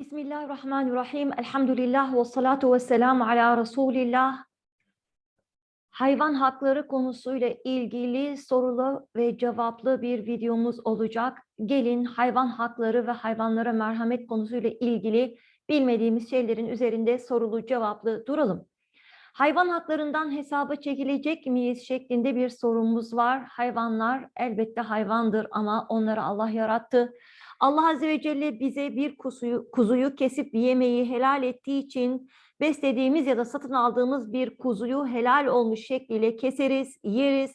Bismillahirrahmanirrahim. Elhamdülillah ve salatu ve selamu ala Resulillah. Hayvan hakları konusuyla ilgili sorulu ve cevaplı bir videomuz olacak. Gelin hayvan hakları ve hayvanlara merhamet konusuyla ilgili bilmediğimiz şeylerin üzerinde sorulu cevaplı duralım. Hayvan haklarından hesaba çekilecek miyiz şeklinde bir sorumuz var. Hayvanlar elbette hayvandır ama onları Allah yarattı. Allah Azze ve Celle bize bir kuzuyu, kuzuyu kesip yemeyi helal ettiği için beslediğimiz ya da satın aldığımız bir kuzuyu helal olmuş şekliyle keseriz, yeriz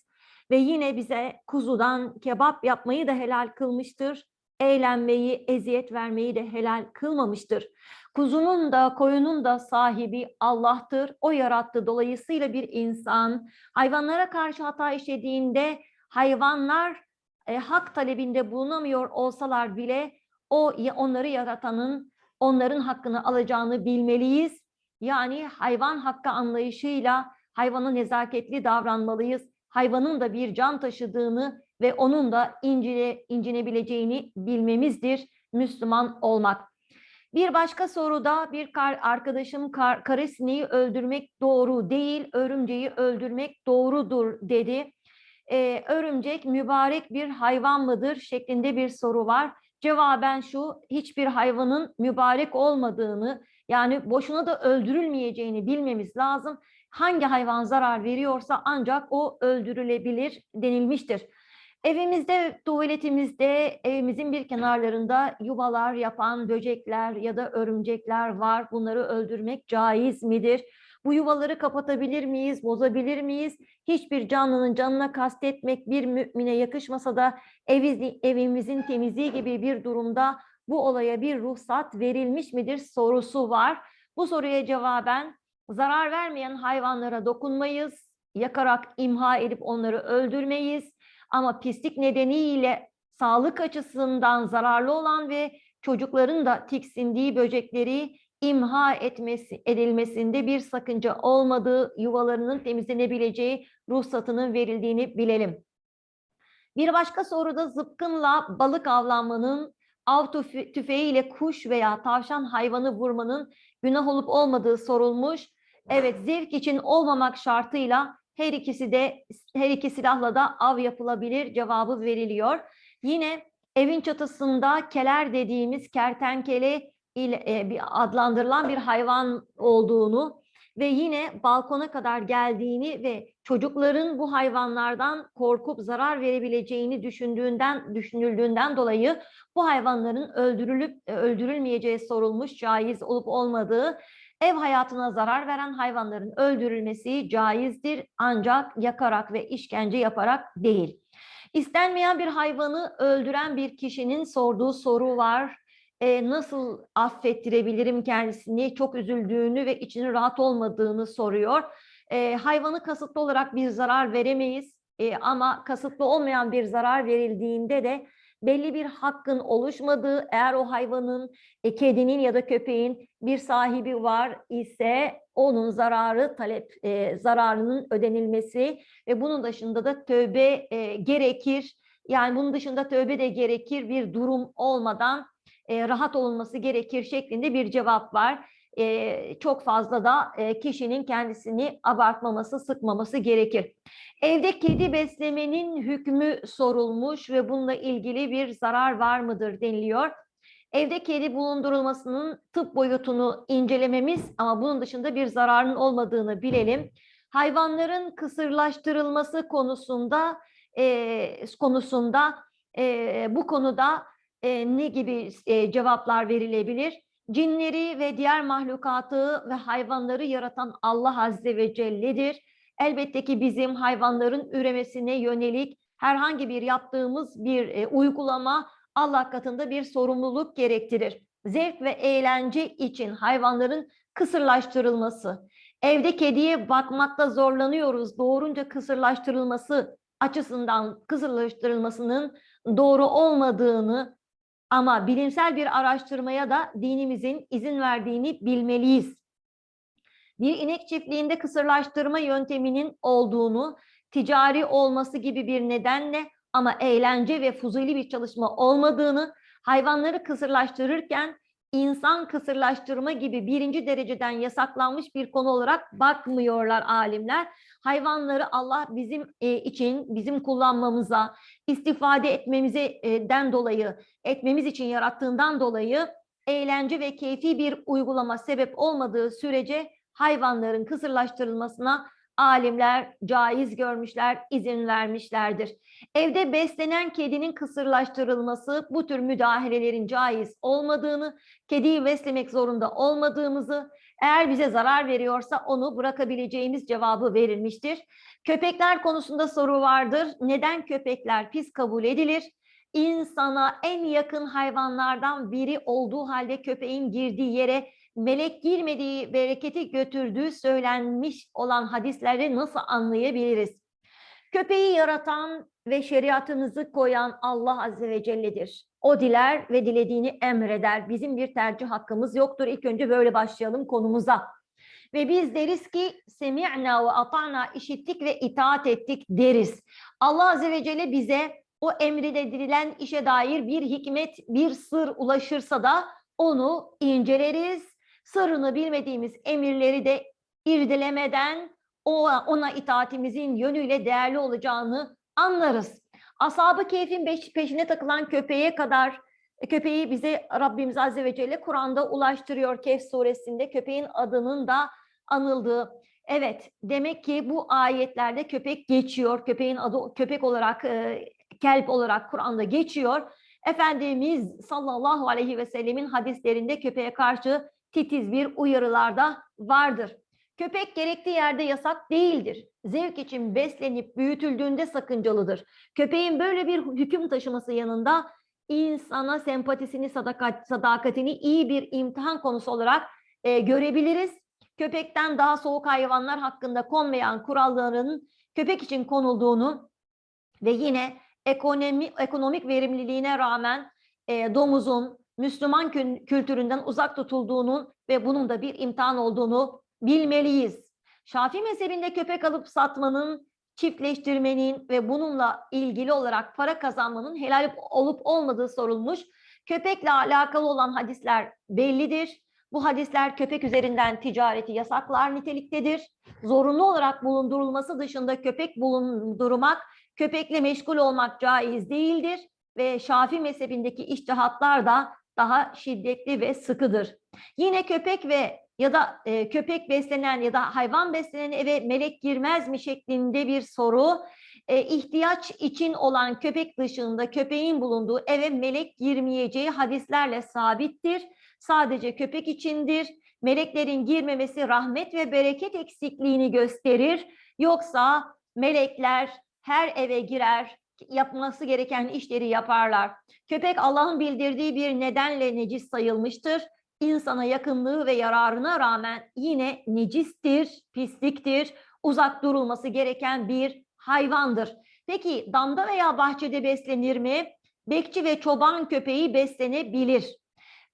ve yine bize kuzudan kebap yapmayı da helal kılmıştır. Eğlenmeyi, eziyet vermeyi de helal kılmamıştır. Kuzunun da koyunun da sahibi Allah'tır. O yarattı. Dolayısıyla bir insan hayvanlara karşı hata işlediğinde hayvanlar e, hak talebinde bulunamıyor olsalar bile o onları yaratanın onların hakkını alacağını bilmeliyiz. Yani hayvan hakkı anlayışıyla hayvana nezaketli davranmalıyız. Hayvanın da bir can taşıdığını ve onun da incine, incinebileceğini bilmemizdir Müslüman olmak. Bir başka soruda bir kar, arkadaşım kar, karesineği öldürmek doğru değil, örümceği öldürmek doğrudur dedi e, örümcek mübarek bir hayvan mıdır şeklinde bir soru var. Cevaben şu, hiçbir hayvanın mübarek olmadığını, yani boşuna da öldürülmeyeceğini bilmemiz lazım. Hangi hayvan zarar veriyorsa ancak o öldürülebilir denilmiştir. Evimizde, tuvaletimizde, evimizin bir kenarlarında yuvalar yapan böcekler ya da örümcekler var. Bunları öldürmek caiz midir? Bu yuvaları kapatabilir miyiz, bozabilir miyiz? Hiçbir canlının canına kastetmek bir mümine yakışmasa da evimizin temizliği gibi bir durumda bu olaya bir ruhsat verilmiş midir sorusu var. Bu soruya cevaben zarar vermeyen hayvanlara dokunmayız, yakarak imha edip onları öldürmeyiz. Ama pislik nedeniyle sağlık açısından zararlı olan ve çocukların da tiksindiği böcekleri imha etmesi edilmesinde bir sakınca olmadığı, yuvalarının temizlenebileceği ruhsatının verildiğini bilelim. Bir başka soruda zıpkınla balık avlanmanın av tüfeğiyle kuş veya tavşan hayvanı vurmanın günah olup olmadığı sorulmuş. Evet, zevk için olmamak şartıyla her ikisi de her iki silahla da av yapılabilir cevabı veriliyor. Yine evin çatısında keler dediğimiz kertenkele ile adlandırılan bir hayvan olduğunu ve yine balkona kadar geldiğini ve çocukların bu hayvanlardan korkup zarar verebileceğini düşündüğünden düşünüldüğünden dolayı bu hayvanların öldürülüp e, öldürülmeyeceği sorulmuş caiz olup olmadığı ev hayatına zarar veren hayvanların öldürülmesi caizdir ancak yakarak ve işkence yaparak değil. İstenmeyen bir hayvanı öldüren bir kişinin sorduğu soru var e, nasıl affettirebilirim kendisini çok üzüldüğünü ve içinin rahat olmadığını soruyor. E, hayvanı kasıtlı olarak bir zarar veremeyiz e, ama kasıtlı olmayan bir zarar verildiğinde de belli bir hakkın oluşmadığı eğer o hayvanın e, kedinin ya da köpeğin bir sahibi var ise onun zararı talep e, zararının ödenilmesi ve bunun dışında da tövbe e, gerekir. Yani bunun dışında tövbe de gerekir bir durum olmadan e, rahat olunması gerekir şeklinde bir cevap var. E, çok fazla da e, kişinin kendisini abartmaması, sıkmaması gerekir. Evde kedi beslemenin hükmü sorulmuş ve bununla ilgili bir zarar var mıdır deniliyor. Evde kedi bulundurulmasının tıp boyutunu incelememiz ama bunun dışında bir zararın olmadığını bilelim. Hayvanların kısırlaştırılması konusunda e, konusunda e, bu konuda e, ne gibi e, cevaplar verilebilir? Cinleri ve diğer mahlukatı ve hayvanları yaratan Allah Azze ve Celle'dir. Elbette ki bizim hayvanların üremesine yönelik herhangi bir yaptığımız bir e, uygulama Allah katında bir sorumluluk gerektirir. Zevk ve eğlence için hayvanların kısırlaştırılması, evde kediye bakmakta zorlanıyoruz, doğurunca kısırlaştırılması açısından kısırlaştırılmasının doğru olmadığını ama bilimsel bir araştırmaya da dinimizin izin verdiğini bilmeliyiz. Bir inek çiftliğinde kısırlaştırma yönteminin olduğunu, ticari olması gibi bir nedenle ama eğlence ve fuzuli bir çalışma olmadığını, hayvanları kısırlaştırırken insan kısırlaştırma gibi birinci dereceden yasaklanmış bir konu olarak bakmıyorlar alimler. Hayvanları Allah bizim e, için, bizim kullanmamıza, istifade etmemizden dolayı, etmemiz için yarattığından dolayı eğlence ve keyfi bir uygulama sebep olmadığı sürece hayvanların kısırlaştırılmasına alimler caiz görmüşler, izin vermişlerdir. Evde beslenen kedinin kısırlaştırılması bu tür müdahalelerin caiz olmadığını, kediyi beslemek zorunda olmadığımızı, eğer bize zarar veriyorsa onu bırakabileceğimiz cevabı verilmiştir. Köpekler konusunda soru vardır. Neden köpekler pis kabul edilir? İnsana en yakın hayvanlardan biri olduğu halde köpeğin girdiği yere melek girmediği bereketi götürdüğü söylenmiş olan hadisleri nasıl anlayabiliriz? Köpeği yaratan ve şeriatımızı koyan Allah Azze ve Celle'dir. O diler ve dilediğini emreder. Bizim bir tercih hakkımız yoktur. İlk önce böyle başlayalım konumuza. Ve biz deriz ki semi'na ve ata'na işittik ve itaat ettik deriz. Allah Azze ve Celle bize o emredilen işe dair bir hikmet, bir sır ulaşırsa da onu inceleriz. Sırrını bilmediğimiz emirleri de irdelemeden ona itaatimizin yönüyle değerli olacağını anlarız. Ashab-ı Keyf'in peşine takılan köpeğe kadar köpeği bize Rabbimiz Azze ve Celle Kur'an'da ulaştırıyor Kehf suresinde köpeğin adının da anıldığı. Evet demek ki bu ayetlerde köpek geçiyor. Köpeğin adı köpek olarak e, kelp olarak Kur'an'da geçiyor. Efendimiz sallallahu aleyhi ve sellemin hadislerinde köpeğe karşı titiz bir uyarılarda vardır. Köpek gerektiği yerde yasak değildir. Zevk için beslenip büyütüldüğünde sakıncalıdır. Köpeğin böyle bir hüküm taşıması yanında insana sempatisini, sadakat, sadakatini iyi bir imtihan konusu olarak e, görebiliriz. Köpekten daha soğuk hayvanlar hakkında konmayan kuralların köpek için konulduğunu ve yine ekonomi, ekonomik verimliliğine rağmen e, domuzun Müslüman kültüründen uzak tutulduğunun ve bunun da bir imtihan olduğunu bilmeliyiz. Şafii mezhebinde köpek alıp satmanın, çiftleştirmenin ve bununla ilgili olarak para kazanmanın helal olup olmadığı sorulmuş. Köpekle alakalı olan hadisler bellidir. Bu hadisler köpek üzerinden ticareti yasaklar niteliktedir. Zorunlu olarak bulundurulması dışında köpek bulundurmak, köpekle meşgul olmak caiz değildir ve Şafii mezhebindeki iştihatlar da daha şiddetli ve sıkıdır. Yine köpek ve ya da e, köpek beslenen ya da hayvan beslenen eve melek girmez mi şeklinde bir soru. E, ihtiyaç için olan köpek dışında köpeğin bulunduğu eve melek girmeyeceği hadislerle sabittir. Sadece köpek içindir. Meleklerin girmemesi rahmet ve bereket eksikliğini gösterir. Yoksa melekler her eve girer, yapması gereken işleri yaparlar. Köpek Allah'ın bildirdiği bir nedenle necis sayılmıştır. İnsana yakınlığı ve yararına rağmen yine necistir, pisliktir, uzak durulması gereken bir hayvandır. Peki damda veya bahçede beslenir mi? Bekçi ve çoban köpeği beslenebilir.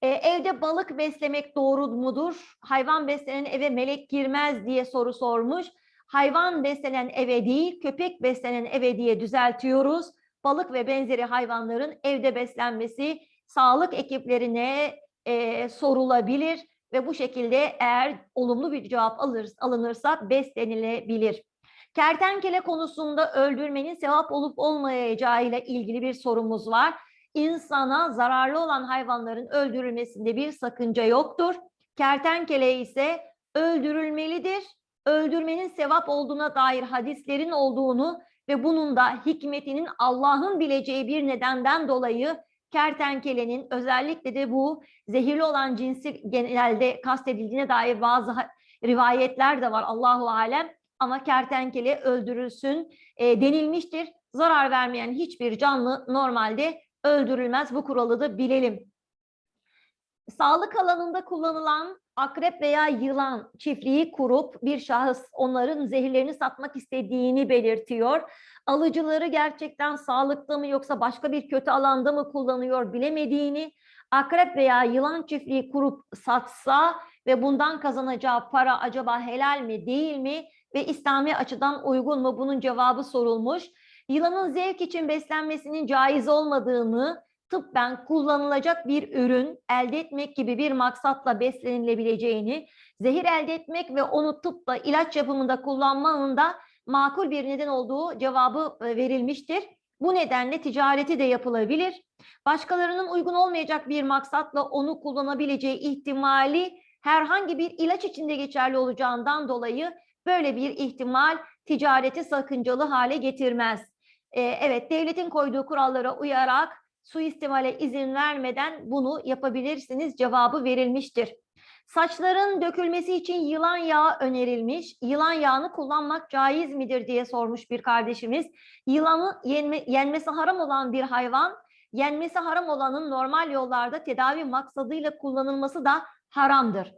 Ee, evde balık beslemek doğru mudur? Hayvan beslenen eve melek girmez diye soru sormuş. Hayvan beslenen eve değil, köpek beslenen eve diye düzeltiyoruz. Balık ve benzeri hayvanların evde beslenmesi sağlık ekiplerine e, sorulabilir ve bu şekilde eğer olumlu bir cevap alır, alınırsa beslenilebilir. Kertenkele konusunda öldürmenin sevap olup olmayacağı ile ilgili bir sorumuz var. İnsana zararlı olan hayvanların öldürülmesinde bir sakınca yoktur. Kertenkele ise öldürülmelidir. Öldürmenin sevap olduğuna dair hadislerin olduğunu ve bunun da hikmetinin Allah'ın bileceği bir nedenden dolayı kertenkelenin özellikle de bu zehirli olan cinsi genelde kastedildiğine dair bazı rivayetler de var Allahu alem ama kertenkele öldürülsün e, denilmiştir. Zarar vermeyen hiçbir canlı normalde öldürülmez. Bu kuralı da bilelim. Sağlık alanında kullanılan akrep veya yılan çiftliği kurup bir şahıs onların zehirlerini satmak istediğini belirtiyor. Alıcıları gerçekten sağlıklı mı yoksa başka bir kötü alanda mı kullanıyor bilemediğini, akrep veya yılan çiftliği kurup satsa ve bundan kazanacağı para acaba helal mi değil mi ve İslami açıdan uygun mu bunun cevabı sorulmuş. Yılanın zevk için beslenmesinin caiz olmadığını, tıbben kullanılacak bir ürün elde etmek gibi bir maksatla beslenilebileceğini, zehir elde etmek ve onu tıpta ilaç yapımında kullanmanın da makul bir neden olduğu cevabı e, verilmiştir. Bu nedenle ticareti de yapılabilir. Başkalarının uygun olmayacak bir maksatla onu kullanabileceği ihtimali herhangi bir ilaç içinde geçerli olacağından dolayı böyle bir ihtimal ticareti sakıncalı hale getirmez. Ee, evet, devletin koyduğu kurallara uyarak suistimale izin vermeden bunu yapabilirsiniz cevabı verilmiştir. Saçların dökülmesi için yılan yağı önerilmiş. Yılan yağını kullanmak caiz midir diye sormuş bir kardeşimiz. Yılanı yenme, yenmesi haram olan bir hayvan, yenmesi haram olanın normal yollarda tedavi maksadıyla kullanılması da haramdır.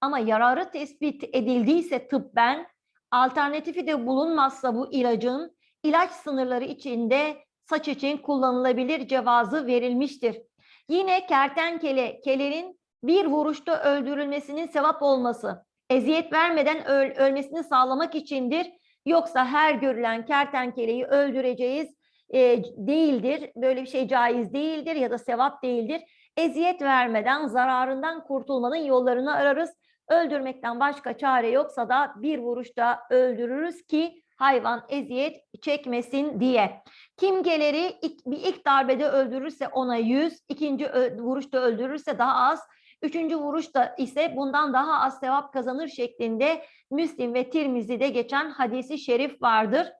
Ama yararı tespit edildiyse tıbben, alternatifi de bulunmazsa bu ilacın ilaç sınırları içinde saç için kullanılabilir cevazı verilmiştir. Yine kertenkele, kelerin bir vuruşta öldürülmesinin sevap olması, eziyet vermeden öl ölmesini sağlamak içindir. Yoksa her görülen kertenkeleyi öldüreceğiz e, değildir. Böyle bir şey caiz değildir ya da sevap değildir. Eziyet vermeden zararından kurtulmanın yollarını ararız. Öldürmekten başka çare yoksa da bir vuruşta öldürürüz ki hayvan eziyet çekmesin diye. Kimgeleri bir ilk darbede öldürürse ona 100, ikinci vuruşta öldürürse daha az, üçüncü vuruşta ise bundan daha az sevap kazanır şeklinde Müslim ve Tirmizi'de geçen hadisi şerif vardır.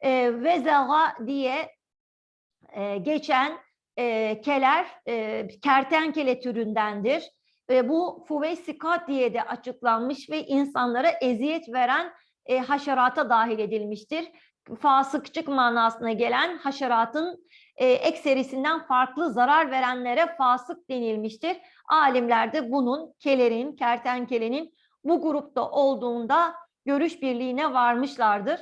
E, ve zega diye e, geçen e, keler e, kertenkele türündendir. E, bu fuveysikat diye de açıklanmış ve insanlara eziyet veren e, haşerata dahil edilmiştir. Fasıkçık manasına gelen haşeratın e, ekserisinden farklı zarar verenlere fasık denilmiştir. Alimler de bunun kelerin, kertenkelenin bu grupta olduğunda görüş birliğine varmışlardır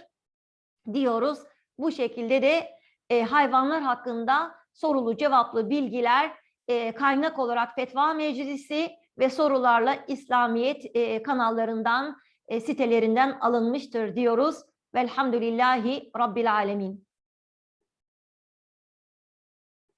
diyoruz. Bu şekilde de e, hayvanlar hakkında sorulu cevaplı bilgiler e, kaynak olarak Fetva Meclisi ve sorularla İslamiyet e, kanallarından, sitelerinden alınmıştır diyoruz. Velhamdülillahi Rabbil Alemin.